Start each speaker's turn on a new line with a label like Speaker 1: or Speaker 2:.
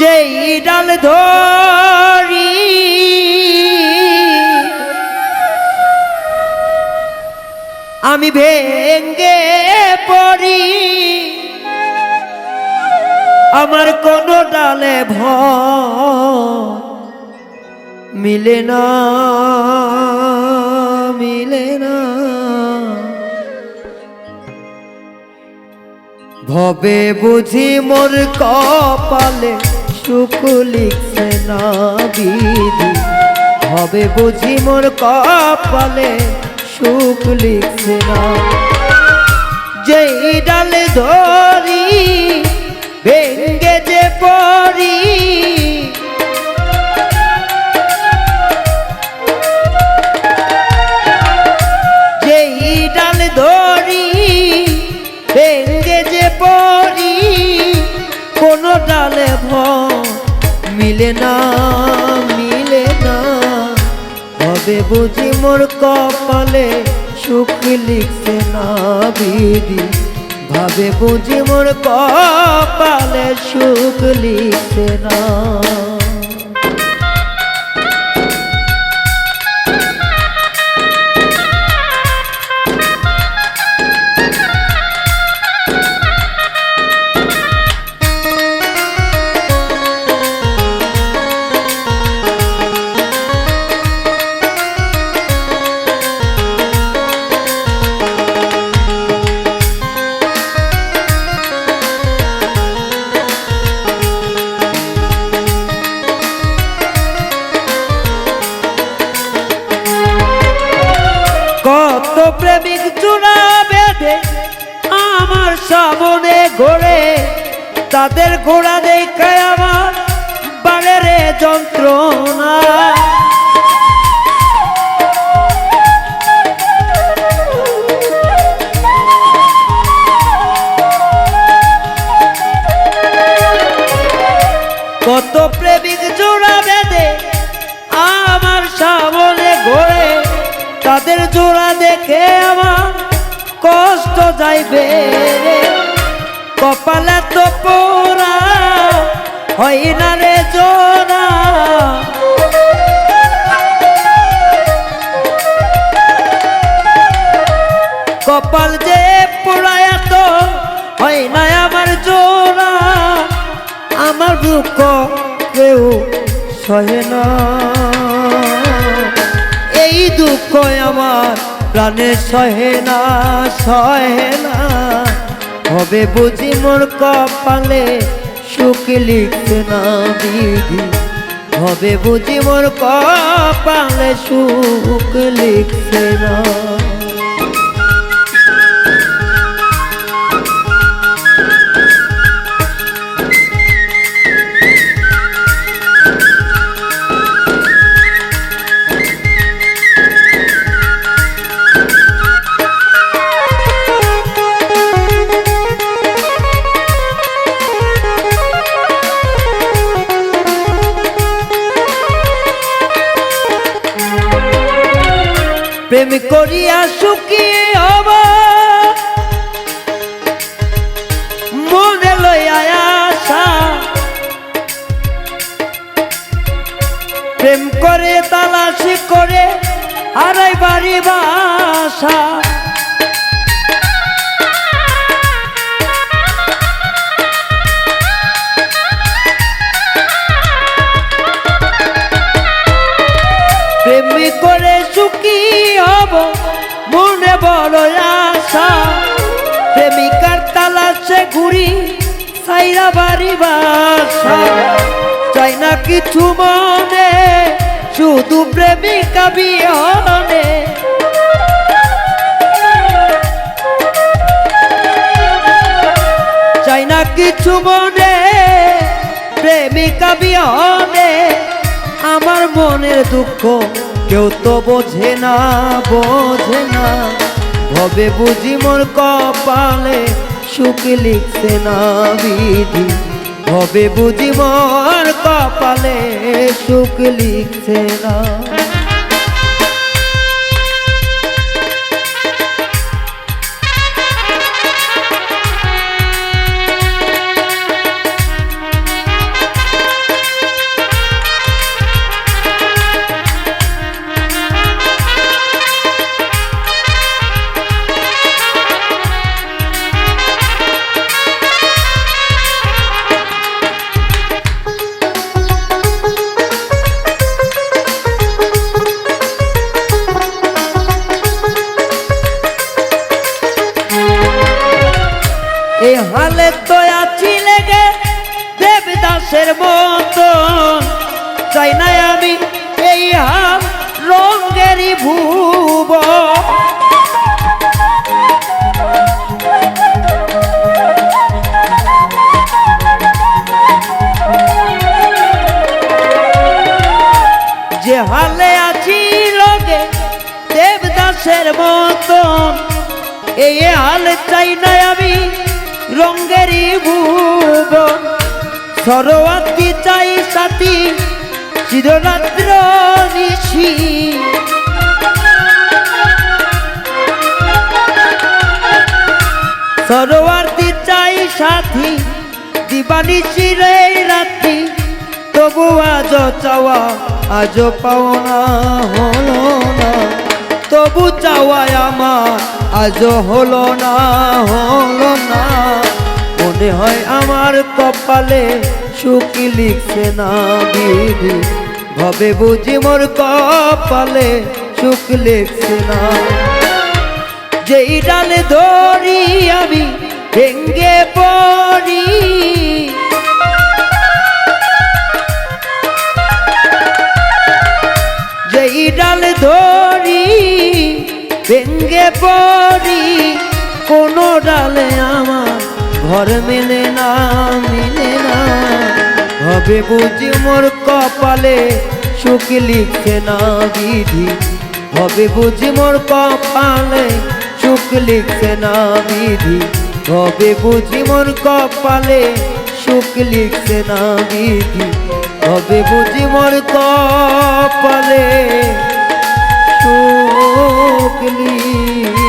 Speaker 1: যেই ডাল ধরি, আমি ভেঙ্গে পড়ি। আমার কোনো ডালে ভ মিলে না মিলে না। ভবে বুঝি মোর কপালে সুখ লিখছে না বিধি ভবে বুঝি মোর কপালে সুখ লিখছে না। যেই ডালে ধরি, ভেঙ্গে যে পড়ি। ধরি পড়ি ডালে ভ মিলে না মিলে না। হবে বুঝি মোর কপালে সুখ লিখছে না বিধি। ভাবে বুঝি মোর কপালে সুখ লিখছে না। কত প্রেমিক চূড়া বেঁধে আমার সামনে ঘোরে তাদের ঘোড়া দেখায় আমার বাড়ে যন্ত্রণা জোড়া দেখে আমার কষ্ট যাইবে কপালে তো পোড়া হয় না রে জোড়া। কপাল যে পোড়ায় তো হয় না আমার জোড়া। আমার দুঃখ কেউ সহে না। আমার প্রাণে সহে না সহে না। হবে বুঝি মোর কপালে সুখ লিখতে না বিধি। হবে বুঝি মোর কপালে সুখ লিখতে না। প্রেম করিয়া সুখী হব। মনে লইয়া আশা। প্রেম করে তালাশি করে হারাই বাড়ি বাসা। প্রেমী করে সুখী হব, মনে বড় আশা। প্রেমিকার তালাশে ঘুরি সাইরা বাড়ি বাসা। চাই না কিছু মনে, শুধু প্রেমিকা বিহনে চাই না কিছু মনে, প্রেমিকা বিহনে আমার মনের দুঃখ কেউ তো বোঝে না বোঝে না। ভবে বুঝি মোর কপালে সুখ লিখছে না বিধি। ভবে বুঝি মোর কপালে সুখ লিখছে না। আমি এই রঙ্গেরই ভুব। যে হালে আছি লগে দেবদাসের মতন, এই হাল চাই না আমি রঙ্গেরই ভুবন সরোয়াতি চাই সাথী চিররাত্র নিশি সরোয়ার্তি চাই সাথী দিবানিশি রে রাত্রি, তবু আজ চাওয়া আজ পাওনা হলো না। তবু চাওয়ায় আমার আজ হলো না হলো না। মনে হয় আমার কপালে সুখ লিখছে না বিধি। ভবে বুঝি মোর কপালে লিখছে না। যেই ডালে ধরি আমি, ভেঙ্গে পড়ি। যেই ডাল ধরি, ভেঙ্গে পড়ি, কোনো ডালে আমার ঘর মেলে না, মিলে না। হবে বুঝি মোর কপালে, সুখ লিখছে না বিধি। হবে বুঝি মোর কপালে, সুখ লিখছে না বিধি। হবে বুঝি মোর কপালে, সুখ লিখছে না বিধি। হবে বুঝি মোর কপালে, সুখ লিখছে না